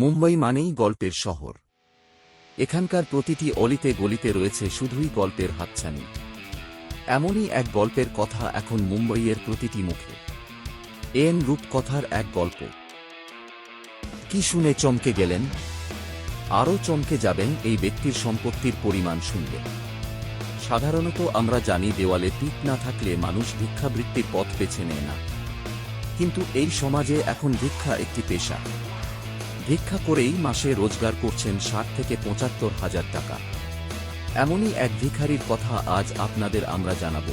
মুম্বাই মানেই গল্পের শহর। এখানকার প্রতিটি অলিতে গলিতে রয়েছে শুধুই গল্পের হাতছানি। এমনই এক গল্পের কথা এখন মুম্বাইয়ের প্রতিটি মুখে। এন রূপকথার এক গল্প। কি শুনে চমকে গেলেন? আরও চমকে যাবেন এই ব্যক্তির সম্পত্তির পরিমাণ শুনলে। সাধারণত আমরা জানি দেওয়ালে পিক না থাকলে মানুষ ভিক্ষাবৃত্তির পথ বেছে নেয় না। কিন্তু এই সমাজে এখন ভিক্ষা একটি পেশা। ভিক্ষা করেই মাসে রোজগার করছেন ষাট থেকে পঁচাত্তর হাজার টাকা। এমনই এক ভিখারির কথা আজ আপনাদের আমরা জানাব।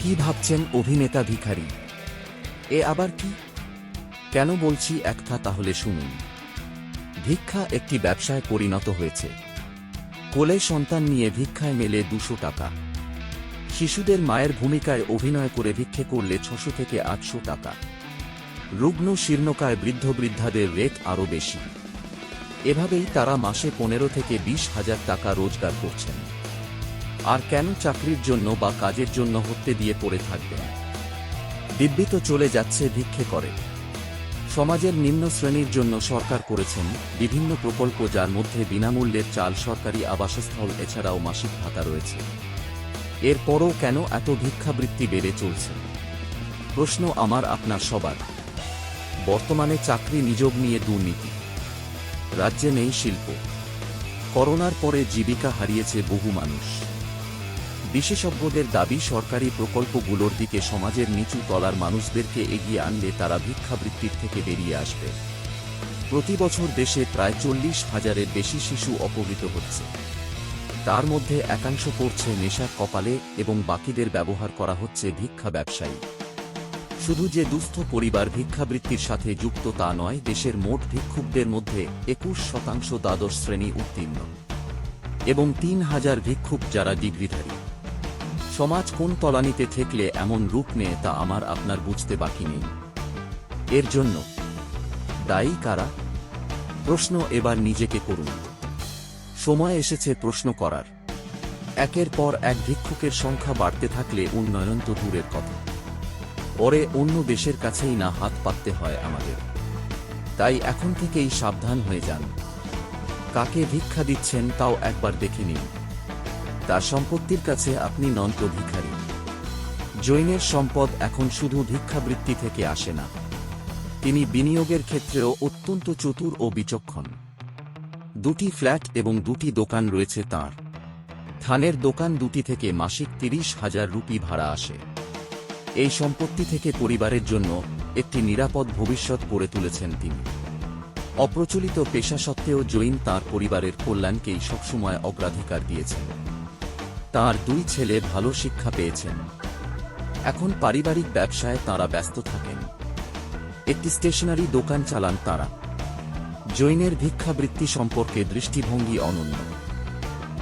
কি ভাবছেন অভিনেতা ভিখারি? এ আবার কি? কেন বলছি একটা তাহলে শুনুন। ভিক্ষা একটি ব্যবসায় পরিণত হয়েছে। কোলে সন্তান নিয়ে ভিক্ষায় মেলে দুশো টাকা। শিশুদের মায়ের ভূমিকায় অভিনয় করে ভিক্ষে করলে ছশো থেকে আটশো টাকা। রুগ্ন শীর্ণকায় বৃদ্ধ বৃদ্ধাদের রেট আরও বেশি। এভাবেই তারা মাসে পনেরো থেকে বিশ হাজার টাকা রোজগার করছেন। আর কেন চাকরির জন্য বা কাজের জন্য হত্যে দিয়ে পড়ে থাকবেন? দিব্যি তো চলে যাচ্ছে ভিক্ষে করে। সমাজের নিম্ন শ্রেণির জন্য সরকার করেছেন বিভিন্ন প্রকল্প যার মধ্যে বিনামূল্যের চাল সরকারি আবাসস্থল এছাড়াও মাসিক ভাতা রয়েছে। এরপরও কেন এত ভিক্ষাবৃত্তি বেড়ে চলছে? প্রশ্ন আমার আপনার সবার। বর্তমানে চাকরি নিযোগ নিয়ে দুর্নীতি। রাজ্যে নেই শিল্প। করোনার পরে জীবিকা হারিয়েছে বহু মানুষ। বিশেষজ্ঞদের দাবি, সরকারি প্রকল্পগুলোর দিকে সমাজের নিচু তলার মানুষদেরকে এগিয়ে আনলে তারা ভিক্ষাবৃত্তির থেকে বেরিয়ে আসবে। প্রতি বছর দেশে প্রায় চল্লিশ হাজারের বেশি শিশু অপহৃত হচ্ছে। তার মধ্যে একাংশ পড়ছে নেশার কপালে এবং বাকিদের ব্যবহার করা হচ্ছে ভিক্ষা ব্যবসায়ী। শুধু যে দুস্থ পরিবার ভিক্ষাবৃত্তির সাথে যুক্ত তা নয়, দেশের মোট ভিক্ষুকদের মধ্যে একুশ শতাংশ দ্বাদশ শ্রেণি উত্তীর্ণ এবং তিন হাজার ভিক্ষুক যারা ডিগ্রিধারী। সমাজ কোন তলানিতে ঠেকলে এমন রূপ নেয় তা আমার আপনার বুঝতে বাকি নেই। এর জন্য দায়ী কারা? প্রশ্ন এবার নিজেকে করুন। সময় এসেছে প্রশ্ন করার। একের পর এক ভিক্ষুকের সংখ্যা বাড়তে থাকলে উন্নয়ন তো দূরের কথা। পরে অন্য দেশের কাছেই না হাত পাততে হয় আমাদের। তাই এখন থেকেই সাবধান হয়ে যান। কাকে ভিক্ষা দিচ্ছেন তাও একবার দেখে নিন। তার সম্পত্তির কাছে আপনি নন তো ভিখারি। জৈনের সম্পদ এখন শুধু ভিক্ষাবৃত্তি থেকে আসে না। তিনি বিনিয়োগের ক্ষেত্রেও অত্যন্ত চতুর ও বিচক্ষণ। দুটি ফ্ল্যাট এবং দুটি দোকান রয়েছে তাঁর। থানের দোকান দুটি থেকে মাসিক তিরিশ হাজার রুপি ভাড়া আসে। এই সম্পত্তি থেকে পরিবারের জন্য একটি নিরাপদ ভবিষ্যৎ গড়ে তুলেছেন তিনি। অপ্রচলিত পেশা সত্ত্বেও জৈন তার পরিবারের কল্যাণকেই সবসময় অগ্রাধিকার দিয়েছেন। তার দুই ছেলে ভালো শিক্ষা পেয়েছেন। এখন পারিবারিক ব্যবসায় তারা ব্যস্ত থাকেন। একটি স্টেশনারি দোকান চালান তারা। জৈনের ভিক্ষাবৃত্তি সম্পর্কে দৃষ্টিভঙ্গি অনন্য।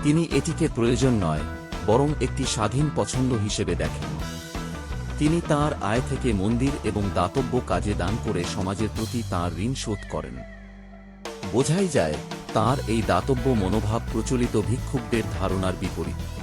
তিনি এটিকে প্রয়োজন নয়, বরং একটি স্বাধীন পছন্দ হিসেবে দেখেন। তিনি তার আয় থেকে মন্দির এবং দাতব্য কাজে দান করে সমাজের প্রতি তাঁর ঋণ শোধ করেন। বোঝাই যায়, তার এই দাতব্য মনোভাব প্রচলিত ভিক্ষুকদের ধারণার বিপরীত।